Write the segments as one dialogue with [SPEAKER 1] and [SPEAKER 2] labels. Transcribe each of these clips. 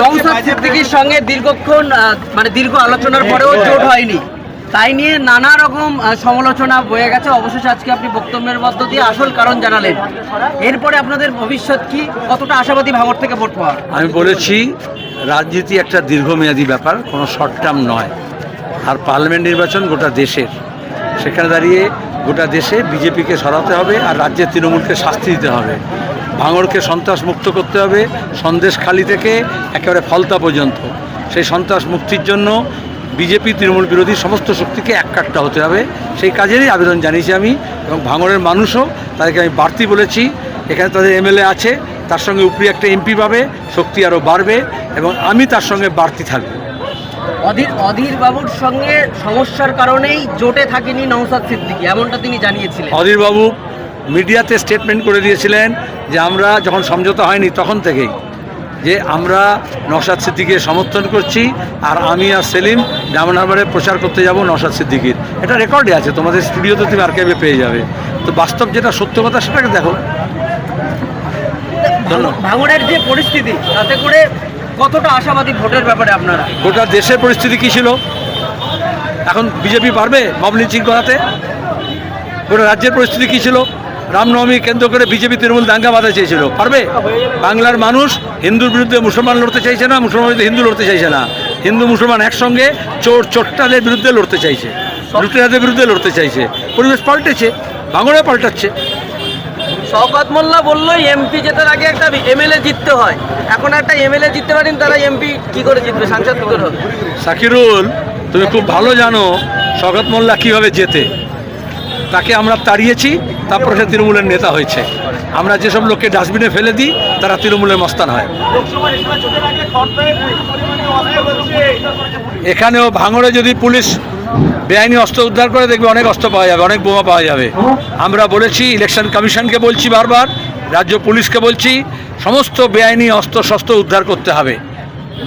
[SPEAKER 1] নৌসাদ সিদ্দিকির সঙ্গে দীর্ঘক্ষণ মানে দীর্ঘ আলোচনার পরেও জোট হয়নি। তাই নিয়ে নানা রকম সমালোচনা বয়ে গেছে। অবশেষে আজকে আপনি বক্তব্যের মধ্য দিয়ে আসল কারণ জানালেন। এরপরে আপনাদের ভবিষ্যৎ কি? কতটা আশাবাদী ভাঙর থেকে ভোট পাওয়ার?
[SPEAKER 2] আমি বলেছি, রাজনীতি একটা দীর্ঘমেয়াদী ব্যাপার, কোনো শর্ট টার্ম নয়। আর পার্লামেন্ট নির্বাচন গোটা দেশের। সেখানে দাঁড়িয়ে গোটা দেশে বিজেপিকে সরাতে হবে আর রাজ্যের তৃণমূলকে শাস্তি দিতে হবে। ভাঙড়কে সন্ত্রাস মুক্ত করতে হবে সন্দেশখালি থেকে একেবারে ফলতা পর্যন্ত। সেই সন্ত্রাস মুক্তির জন্য বিজেপি তৃণমূল বিরোধী সমস্ত শক্তিকে এককাট্টা হতে হবে। সেই কাজেরই আবেদন জানিয়েছি আমি এবং ভাঙড়ের মানুষও তাদেরকে আমি বাড়তি বলেছি। এখানে তাদের এমএলএ আছে তার সঙ্গে উপরি একটা এমপি পাবে শক্তি আরও বাড়বে এবং আমি তার সঙ্গে বাড়তি থাকব।
[SPEAKER 1] অধীর অধীর বাবুর সঙ্গে সমস্যার কারণেই জোটে থাকেনি নৌসাদ সিদ্দিকি এমনটা তিনি জানিয়েছিলেন।
[SPEAKER 2] অধীরবাবু মিডিয়াতে স্টেটমেন্ট করে দিয়েছিলেন যে আমরা যখন সমঝোতা হয়নি তখন থেকেই যে আমরা নসাদ সিদ্দিকে সমর্থন করছি আর আমি আর সেলিম ডায়মন্ড হারবারে প্রচার করতে যাব নসাদ সিদ্দিকির। এটা রেকর্ডে আছে তোমাদের স্টুডিওতে তুমি আর্কাইভে পেয়ে যাবে। তো বাস্তব যেটা সত্য কথা সেটাকে দেখো।
[SPEAKER 1] ভাঙড়ের যে পরিস্থিতি তাতে করে কতটা আশাবাদী ভোটের ব্যাপারে আপনারা?
[SPEAKER 2] গোটা দেশের পরিস্থিতি কী ছিল? এখন বিজেপি পারবে মব লিঞ্চিং করাতে গোটা রাজ্যের পরিস্থিতি কী ছিল? রামনবমী কেন্দ্র করে বিজেপি তৃণমূল দাঙ্গা বাঁধা চেয়েছিল। পারবে? বাংলার মানুষ হিন্দুর বিরুদ্ধে মুসলমান লড়তে চাইছে না মুসলমান বিরুদ্ধে হিন্দু লড়তে চাইছে না। হিন্দু মুসলমান একসঙ্গে চোর চোরটাদের বিরুদ্ধে লড়তে চাইছে। লুটেরাদের বিরুদ্ধে লড়তে চাইছে। পরিবেশ পাল্টেছে ভাঙড়ে পাল্টাচ্ছে।
[SPEAKER 1] শওকত মোল্লা বলল এমপি জেতার আগে একটা এমএলএ জিততে হয়। এখন একটা এমএলএ জিততে পারেন তারা এমপি কি করে জিতবে? সাংসদ কি করে হবে?
[SPEAKER 2] সাকিরুল তুমি খুব ভালো জানো শগত মোল্লা কীভাবে যেতে তাকে আমরা তাড়িয়েছি, তারপরে সে তৃণমূলের নেতা হয়েছে। আমরা যেসব লোককে ডাস্টবিনে ফেলে দিই, তারা তৃণমূলের মস্তান হয়। এখানেও ভাঙড়ে যদি পুলিশ বেআইনি অস্ত্র উদ্ধার করে, দেখবে অনেক অস্ত্র পাওয়া যাবে, অনেক বোমা পাওয়া যাবে। আমরা বলেছি, ইলেকশন কমিশনকে বলছি বারবার, রাজ্য পুলিশকে বলছি, সমস্ত বেআইনি অস্ত্র শস্ত্র উদ্ধার করতে হবে।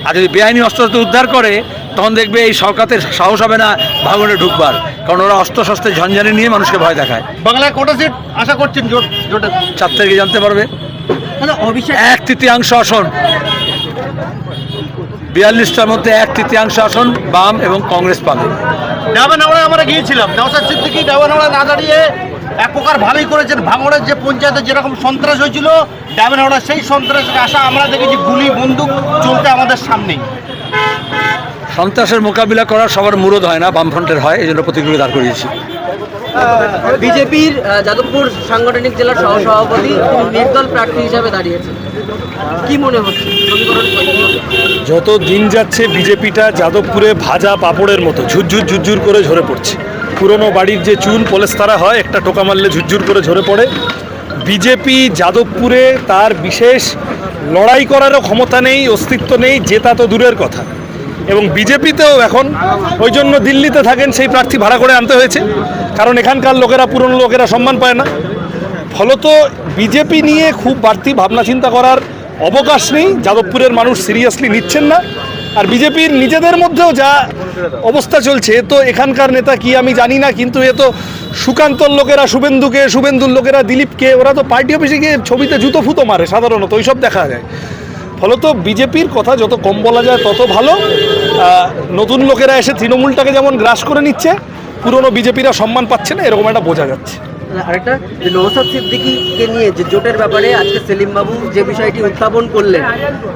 [SPEAKER 2] আর যদি বেআইনি অস্ত্র উদ্ধার করে তখন দেখবে এই সরকারের সাহস হবে না ভাঙনে ঢুকবার। কারণ ওরা অস্ত্র শস্ত্রের ঝঞ্ঝানি নিয়ে মানুষকে ভয় দেখায়।
[SPEAKER 3] বাংলায় কটা সিট আশা করছেন
[SPEAKER 2] চার তারিখে জানতে পারবে। এক তৃতীয়াংশ আসন। বিয়াল্লিশটার মধ্যে এক তৃতীয়াংশ আসন বাম এবং কংগ্রেস পাবে।
[SPEAKER 3] ডাবানাওড়ায় আমরা গিয়েছিলাম। নওসাদ সিদ্দিকি ডাবানাওড়ায় না দাঁড়িয়ে এক প্রকার ভালোই করেছেন। ভাঙড়ের যে পঞ্চায়েতে যেরকম সন্ত্রাস হয়েছিল ডাবানাওড়া সেই সন্ত্রাসের আশা আমরা দেখেছি গুলি বন্দুক চলতে আমাদের সামনেই।
[SPEAKER 2] সন্ত্রাসের মোকাবিলা করার সবার মুরদ হয় না বামফ্রন্টের হয় এই জন্য প্রতিক্রিয়া দাঁড় করিয়েছি।
[SPEAKER 1] বিজেপির যাদবপুর সাংগঠনিক জেলার সহসভাপতি তিনি নির্দল প্রার্থী হিসাবে দাঁড়িয়েছেন। কি মনে হচ্ছে?
[SPEAKER 4] যত দিন যাচ্ছে বিজেপিটা যাদবপুরে ভাজা পাপড়ের মতো ঝুরঝুর ঝুরঝুর করে ঝরে পড়ছে। পুরনো বাড়ির যে চুন পলেস্তারা হয়, একটা টোকা মারলে ঝুরঝুর করে ঝরে পড়ে। বিজেপি যাদবপুরে তার বিশেষ লড়াই করারও ক্ষমতা নেই, অস্তিত্ব নেই জেতা তো দূরের কথা। এবং বিজেপিতেও এখন ওই জন্য দিল্লিতে থাকেন সেই প্রার্থী ভাড়া করে আনতে হয়েছে। কারণ এখানকার লোকেরা, পুরনো লোকেরা সম্মান পায় না। ফলত বিজেপি নিয়ে খুব বাড়তি ভাবনা চিন্তা করার অবকাশ নেই। যাদবপুরের মানুষ সিরিয়াসলি নিচ্ছেন না। আর বিজেপির নিজেদের মধ্যেও যা অবস্থা চলছে, তো এখানকার নেতা কি আমি জানি না, কিন্তু এ তো সুকান্তর লোকেরা, শুভেন্দুকে, শুভেন্দুর লোকেরা, দিলীপকে, ওরা তো পার্টি অফিসে গিয়ে ছবিতে জুতো ফুতো মারে সাধারণত, ওইসব দেখা যায়। ফলত বিজেপির কথা যত কম বলা যায় তত ভালো। নতুন লোকেরা এসে তৃণমূলটাকে যেমন গ্রাস করে নিচ্ছে, পুরনো বিজেপিরা সম্মান পাচ্ছে না, এরকম একটা বোঝা যাচ্ছে।
[SPEAKER 1] আরেকটা, যে নৌসাদ সিদ্দিকিকে নিয়ে যে জোটের ব্যাপারে আজকে সেলিম বাবু যে বিষয়টি উত্থাপন করলেন,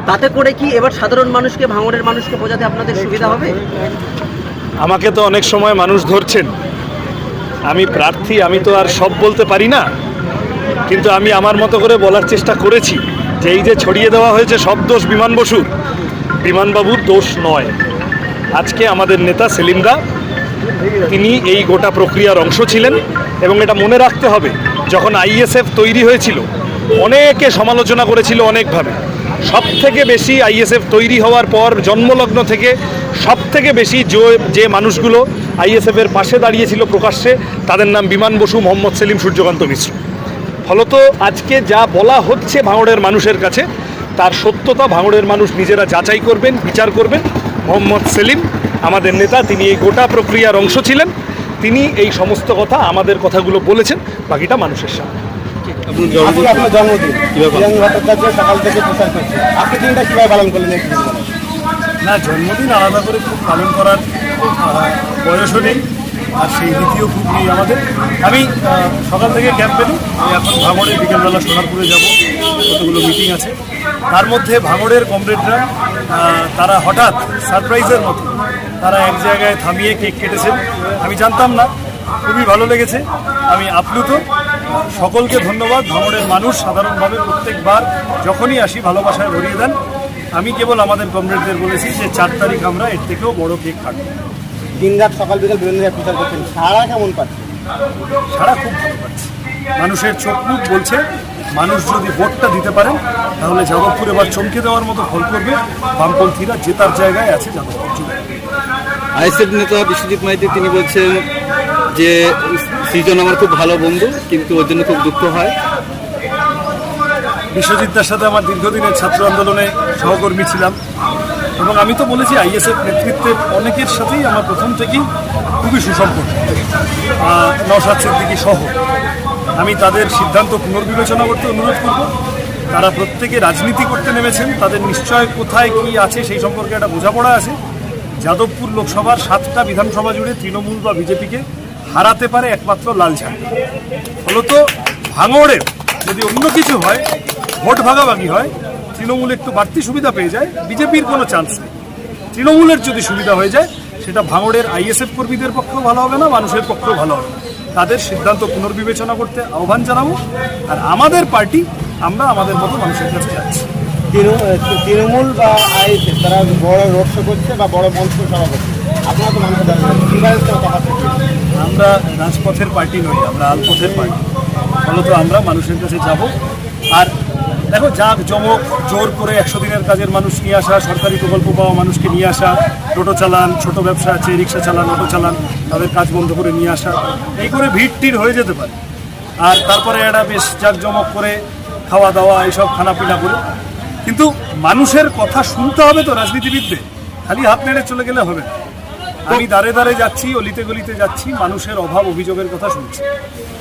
[SPEAKER 1] তাতে করে কি এবার সাধারণ মানুষকে ভাঙড়ের মানুষকে বোঝাতে আপনাদের সুবিধা হবে?
[SPEAKER 4] আমাকে তো অনেক সময় মানুষ ধরছেন। আমি প্রার্থী, আমি তো আর সব বলতে পারি না। কিন্তু আমি আমার মতো করে বলার চেষ্টা করেছি যে এই যে ছড়িয়ে দেওয়া হয়েছে সব দোষ বিমান বসুর, বিমানবাবুর দোষ নয়। আজকে আমাদের নেতা সেলিমদা তিনি এই গোটা প্রক্রিয়ার অংশ ছিলেন এবং এটা মনে রাখতে হবে, যখন আইএসএফ তৈরি হয়েছিল, অনেকে সমালোচনা করেছিল অনেকভাবে। সব থেকে বেশি আইএসএফ তৈরি হওয়ার পর জন্মলগ্ন থেকে সব থেকে বেশি যে মানুষগুলো আইএসএফের পাশে দাঁড়িয়েছিল প্রকাশ্যে, তাদের নাম বিমান বসু, মোহাম্মদ সেলিম, সূর্যকান্ত মিশ্র। ফলত আজকে যা বলা হচ্ছে ভাঙড়ের মানুষের কাছে, তার সত্যতা ভাঙড়ের মানুষ নিজেরা যাচাই করবেন, বিচার করবেন, মোহাম্মদ সেলিম আমাদের নেতা তিনি এই গোটা প্রক্রিয়ার অংশ ছিলেন। তিনি এই সমস্ত কথা আমাদের কথাগুলো বলেছেন। বাকিটা মানুষের সামনে।
[SPEAKER 5] আপনার জন্মদিন? সকাল থেকে প্রচার করছে। আপনি দিনটা কীভাবে পালন করলেন
[SPEAKER 4] না জন্মদিন আলাদা করে খুব পালন করার বয়সও নেই আর সেই রীতিও খুব নেই আমাদের। আমি সকাল থেকে ক্যাম্প পেলাম আমি এখন ভাঙড়ে বিকেলবেলা সোনারপুরে যাব। কতগুলো মিটিং আছে। তার মধ্যে ভাঙড়ের কমরেডরা তারা হঠাৎ সারপ্রাইজের মতো তারা এক জায়গায় থামিয়ে কেক কেটেছেন। আমি জানতাম না খুবই ভালো লেগেছে। আমি আপ্লুত। সকলকে ধন্যবাদ। ভ্রমণের মানুষ সাধারণভাবে প্রত্যেকবার যখনই আসি ভালোবাসায় ভরিয়ে দেন। আমি কেবল আমাদের কমরেডদের বলেছি যে চার তারিখ আমরা এর থেকেও বড় কেক কাটবো।
[SPEAKER 5] দিন রাত সকাল বিকাল বিভিন্ন জায়গায় প্রচার করছেন। সারা কেমন পাচ্ছে?
[SPEAKER 4] সারা খুব ভালো পাচ্ছে। মানুষের চোখ মুখ বলছে মানুষ যদি ভোটটা দিতে পারেন তাহলে যাদবপুর এবার চমকে দেওয়ার মতো ফল করবে। বামপন্থীরা জেতার জায়গায় আছে যাদবপুর
[SPEAKER 6] আইএসএফ নেতা বিশ্বজিৎ মাইতি, তিনি বলছেন যে, সৃজন আমার খুব ভালো বন্ধু, কিন্তু ওর জন্য খুব দুঃখ হয়।
[SPEAKER 4] বিশ্বজিৎদার সাথে আমার দীর্ঘদিনের ছাত্র আন্দোলনে সহকর্মী ছিলাম। এবং আমি তো বলেছি, আইএসএফ নেতৃত্বের অনেকের সাথেই আমার প্রথম থেকেই খুবই সুসম্পর্ক। নওশাদ সিদ্দিকী সহ। আমি তাদের সিদ্ধান্ত পুনর্বিবেচনা করতে অনুরোধ করব। তারা প্রত্যেকে রাজনীতি করতে নেমেছেন। তাদের নিশ্চয় কোথায় কি আছে সেই সম্পর্কে একটা বোঝাপড়া আছে। যাদবপুর লোকসভার সাতটা বিধানসভা জুড়ে তৃণমূল বা বিজেপিকে হারাতে পারে একমাত্র লাল ঝান্ডা ফলত ভাঙড়ের যদি অন্য কিছু হয়, ভোট ভাগাভাগি হয়, তৃণমূল একটু বাড়তি সুবিধা পেয়ে যায়, বিজেপির কোনো চান্স নেই। তৃণমূলের যদি সুবিধা হয়ে যায়, সেটা ভাঙড়ের আইএসএফ কর্মীদের পক্ষেও ভালো হবে না, মানুষের পক্ষেও ভালো হবে তাদের সিদ্ধান্ত পুনর্বিবেচনা করতে আহ্বান জানাব, আর আমাদের পার্টি, আমরা আমাদের মতো মানুষের কাছে যাচ্ছি।
[SPEAKER 5] তৃণমূল বা আইএসএফ তারা বড় রোড শো করছে বা বড় মঞ্চ সভা করছে। আপনারা তো।
[SPEAKER 4] আমরা রাজপথের পার্টি নই, আমরা আলপথের পার্টি। ফলত আমরা মানুষের কাছে যাব। আর দেখো জাক জমক, জোর করে একশো দিনের কাজের মানুষ নিয়ে আসা, সরকারি প্রকল্প পাওয়া মানুষকে নিয়ে আসা, টোটো চালান, ছোট ব্যবসা আছে, রিক্সা চালান, অটো চালান, তাদের কাজ বন্ধ করে নিয়ে আসা, এই করে ভিড় হয়ে যেতে পারে। আর তারপরে একটা বেশ জাঁকজমক করে খাওয়া দাওয়া, এইসব খানাপিনা করে কিন্তু মানুষের কথা শুনতে হবে তো রাজনীতিবিদদের। খালি হাত নেড়ে চলে গেলে হবে না। আমি দাঁড়ে দাঁড়ে যাচ্ছি অলিতে গলিতে যাচ্ছি মানুষের অভাব অভিযোগের কথা শুনছি।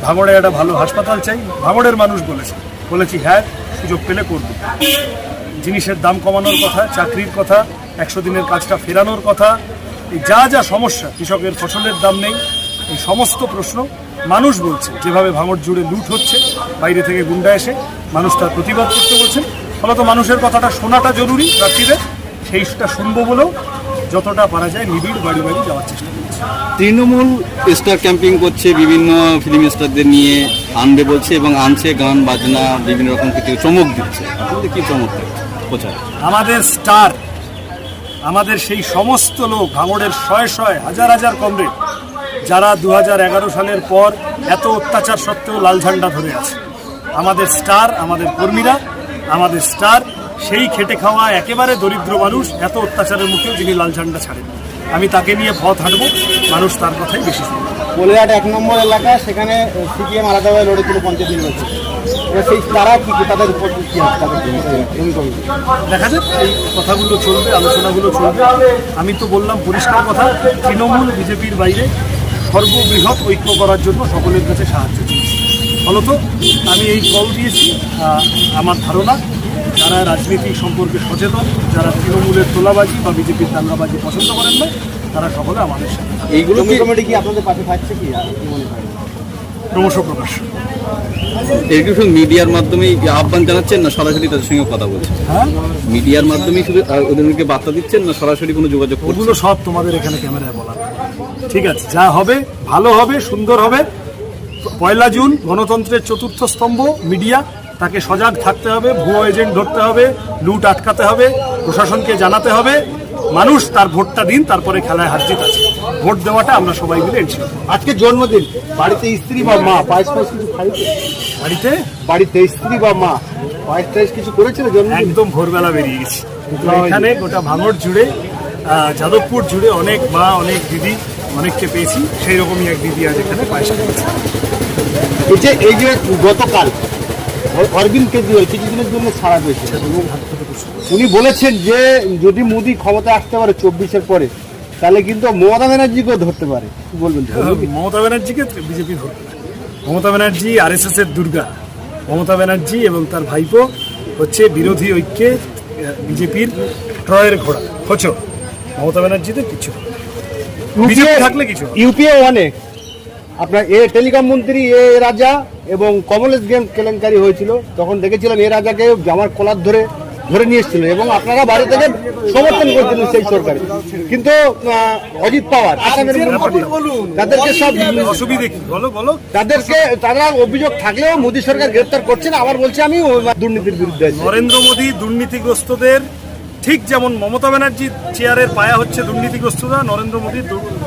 [SPEAKER 4] ভাঙড়ে একটা ভালো হাসপাতাল চাই ভাঙড়ের মানুষ বলেছে। বলেছি হ্যাঁ সুযোগ পেলে করব। জিনিসের দাম কমানোর কথা চাকরির কথা একশো দিনের কাজটা ফেরানোর কথা এই যা যা সমস্যা কৃষকের ফসলের দাম নেই এই সমস্ত প্রশ্ন মানুষ বলছে। যেভাবে ভাঙড় জুড়ে লুট হচ্ছে বাইরে থেকে গুন্ডা এসে মানুষ তার প্রতিবাদ করতে বলছেন। ফলত মানুষের কথাটা শোনাটা জরুরি রাত্রিরে। সেইটা শুনব বলেও যতটা পারা যায় নিবিড় বাড়ি বাড়ি যাওয়ার চেষ্টা করছি।
[SPEAKER 6] তৃণমূল স্টার ক্যাম্পিং করছে বিভিন্ন ফিল্ম স্টারদের নিয়ে আনবে বলছে এবং আনছে গান বাজনা বিভিন্ন রকম কিছু চমক দিচ্ছে। আপনাদের কি চমক প্রচার।
[SPEAKER 4] আমাদের স্টার আমাদের সেই সমস্ত লোক ভাঙড়ের শয়ে শয়ে হাজার হাজার কমরেড যারা দু হাজার এগারো সালের পর এত অত্যাচার সত্ত্বেও লাল ঝান্ডা ধরে আছে। আমাদের স্টার আমাদের কর্মীরা আমাদের স্টার সেই খেটে খাওয়া একেবারে দরিদ্র মানুষ এত অত্যাচারের মুখেও যিনি লাল ঝান্ডা ছাড়েন। আমি তাকে নিয়ে পথ হাঁটবো মানুষ তার কথাই বেশি শুনবে।
[SPEAKER 5] কোলিয়াট এক নম্বর এলাকা সেখানে সিপিএম আলাদাভাবে লড়েছিল পঞ্চায়েত নির্বাচন। সেই তারা কি তাদের উপর
[SPEAKER 4] দেখা যাক এই কথাগুলো চলবে আলোচনাগুলো চলবে। আমি তো বললাম পরিষ্কার কথা তৃণমূল বিজেপির বাইরে সর্ববৃহৎ ঐক্য করার জন্য সকলের কাছে সাহায্য চেয়েছি ফলত আমি এই কল দিয়েছি। আমার ধারণা যারা রাজনীতি সম্পর্কে সচেতন যারা তৃণমূলের তোলাবাজি বা বিজেপির দাঙ্গাবাজি পছন্দ করেন না তারা সকলে আমাদের সাথে
[SPEAKER 6] এইগুলো কি
[SPEAKER 5] কমিটি কি আপনাদের পাশে থাকছে কি? মনে হয়?
[SPEAKER 4] ক্রমশ প্রকাশ।
[SPEAKER 6] এগুলো মিডিয়ার মাধ্যমেই আহ্বান জানাচ্ছেন না সরাসরি তাদের সঙ্গে কথা বলছেন?
[SPEAKER 4] হ্যাঁ?
[SPEAKER 6] মিডিয়ার মাধ্যমেই শুধু ওদেরকে বার্তা দিচ্ছেন না সরাসরি কোনো যোগাযোগ
[SPEAKER 4] ওগুলো সব তোমাদের এখানে ক্যামেরায় বলা। ঠিক আছে যা হবে ভালো হবে সুন্দর হবে। পয়লা জুন গণতন্ত্রের চতুর্থ স্তম্ভ মিডিয়া তাকে সজাগ থাকতে হবে ভুয়ো এজেন্ট ধরতে হবে লুট আটকাতে হবে প্রশাসনকে জানাতে হবে। মানুষ তার ভোটটা দিন তারপরে খেলায় হার জিত আছে। ভোট দেওয়াটা আমরা সবাই মিলে।
[SPEAKER 5] আজকে জন্মদিন। বাড়িতে স্ত্রী বা মা পায়েস পায়েস কিছু খাইছে?
[SPEAKER 4] বাড়িতে?
[SPEAKER 5] বাড়িতে স্ত্রী বা মা পায়েস টায়েস কিছু করেছিল জন্মদিন?
[SPEAKER 4] একদম ভোরবেলা বেরিয়ে গেছি। এখানে গোটা ভাঙড় জুড়ে যাদবপুর জুড়ে অনেক মা অনেক দিদি অনেককে পেয়েছি। সেই রকমই এক দিদি আজ এখানে পয়সা
[SPEAKER 5] এই যে এই যে গতকাল অরবিন্দ কেজরিওয়াল কিছুদিনের জন্য ছাড়া পেয়েছে উনি বলেছেন যে যদি মোদি ক্ষমতা আসতে পারে চব্বিশের পরে তাহলে কিন্তু মমতা ব্যানার্জিকেও ধরতে পারে। কি বলবেন
[SPEAKER 4] মমতা ব্যানার্জিকে বিজেপি ধরবে না। Mamata Banerjee R S S এর দুর্গা। মমতা ব্যানার্জি এবং তার ভাইপো হচ্ছে বিরোধী ঐক্যে বিজেপির ট্রয়ের ঘোড়া। হচ্ছে মমতা ব্যানার্জিদের কিছু বিজেপি থাকলে কিছু
[SPEAKER 5] ইউপিএ ওয়ানে আপনার এ টেলিকম মন্ত্রী এ রাজা এবং কমলেশ গেম কেলেঙ্কারি হয়েছিল। তখন দেখেছিলাম এ রাজাকে জামার কলার ধরে ধরে নিয়ে এসেছিল এবং আপনারা বাইরে থেকে সমর্থন করছিলেন সেই সরকারে। কিন্তু অজিত পাওয়ার আসামের মন্ত্রী তাদেরকে সব
[SPEAKER 4] অসুবিধে কি? বলো বলো।
[SPEAKER 5] তাদেরকে তারা অভিযোগ থাকলেও মোদী সরকার গ্রেপ্তার করছে না। আবার বলছে আমি দুর্নীতির বিরুদ্ধে
[SPEAKER 4] নরেন্দ্র মোদী দুর্নীতিগ্রস্তদের ঠিক যেমন মমতা ব্যানার্জির চেয়ারের পায়া হচ্ছে দুর্নীতিগ্রস্তরা, নরেন্দ্র মোদী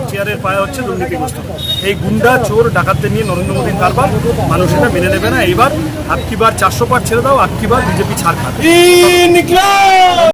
[SPEAKER 4] চেয়ারের পায়া হচ্ছে দুর্নীতিগ্রস্তরা এই গুন্ডা, চোর, ডাকাতদের নিয়ে নরেন্দ্র মোদীর কারবার, মানুষ এটা মেনে নেবে না। এইবার আপকিবার চারশো পার ছেড়ে দাও আপকিবার বিজেপি ছাড় খাবে।